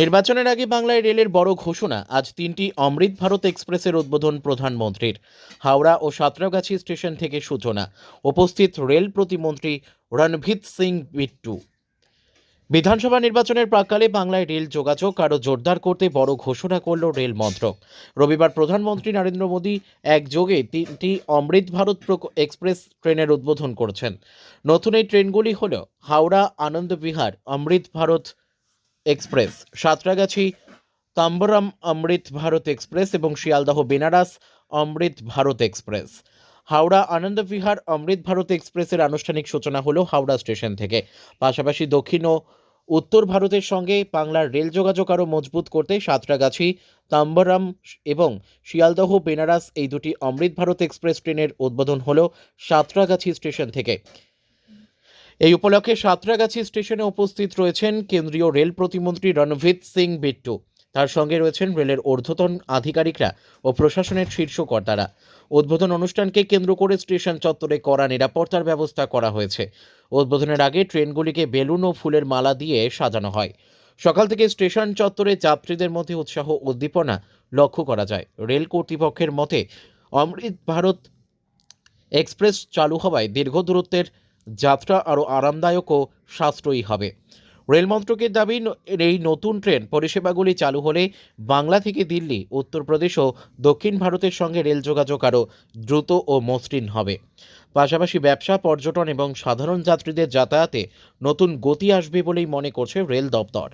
নির্বাচনের আগে বাংলায় রেলের বড় ঘোষণা। আজ তিনটি অমৃত ভারত এক্সপ্রেসের উদ্বোধন প্রধানমন্ত্রীর। হাওড়া ও সাঁতরাগাছি স্টেশন থেকে সূচনা। উপস্থিত রেল প্রতিমন্ত্রী রণভীত সিং বিট্টু। বিধানসভা নির্বাচনের প্রাককালে বাংলায় রেল যোগাযোগ আরও জোরদার করতে বড় ঘোষণা করল রেল মন্ত্রক। রবিবার প্রধানমন্ত্রী নরেন্দ্র মোদী একযোগে তিনটি অমৃত ভারত এক্সপ্রেস ট্রেনের উদ্বোধন করছেন। নতুন এই ট্রেনগুলি হল হাওড়া আনন্দবিহার অমৃত ভারত এক্সপ্রেস, সাঁতরাগাছি, তাম্বরম অমৃত ভারত এক্সপ্রেস এবং শিয়ালদহ বেনারস অমৃত ভারত এক্সপ্রেস। হাওড়া আনন্দ বিহার অমৃত ভারত এক্সপ্রেসের আনুষ্ঠানিক সূচনা হলো হাওড়া স্টেশন থেকে। পাশাপাশি দক্ষিণ ও উত্তর ভারতের সঙ্গে বাংলার রেল যোগাযোগ আরও মজবুত করতে সাঁতরাগাছি, তাম্বরম এবং শিয়ালদহ বেনারস এই দুটি অমৃত ভারত এক্সপ্রেস ট্রেনের উদ্বোধন হলো সাঁতরাগাছি স্টেশন থেকে। এই উপলক্ষে সাঁতরাগাছি স্টেশনে উপস্থিত রয়েছেন কেন্দ্রীয় রেল প্রতিমন্ত্রী রণভীত সিং বিট্টু। তার সঙ্গে রয়েছেন রেলের ঊর্ধ্বতন আধিকারিকরা ও প্রশাসনের শীর্ষ কর্তারা। উদ্বোধন অনুষ্ঠানকে কেন্দ্র করে স্টেশন চত্বরে কড়া নিরাপত্তার ব্যবস্থা করা হয়েছে। উদ্বোধনের আগে ট্রেনগুলিকে বেলুন ও ফুলের মালা দিয়ে সাজানো হয়। সকাল থেকে স্টেশন চত্বরে যাত্রীদের মধ্যে উৎসাহ উদ্দীপনা লক্ষ্য করা যায়। রেল কর্তৃপক্ষের মতে, অমৃত ভারত এক্সপ্রেস চালু হওয়ায় দীর্ঘ দূরত্বের যাত্রা আরও আরামদায়ক ও সাশ্রয়ী হবে। রেল মন্ত্রকের দাবি এই নতুন ট্রেন পরিষেবাগুলি চালু হলে বাংলা থেকে দিল্লি, উত্তরপ্রদেশ ও দক্ষিণ ভারতের সঙ্গে রেল যোগাযোগ আরও দ্রুত ও মসৃণ হবে। পাশাপাশি ব্যবসা, পর্যটন এবং সাধারণ যাত্রীদের যাতায়াতে নতুন গতি আসবে বলেই মনে করছে রেল দপ্তর।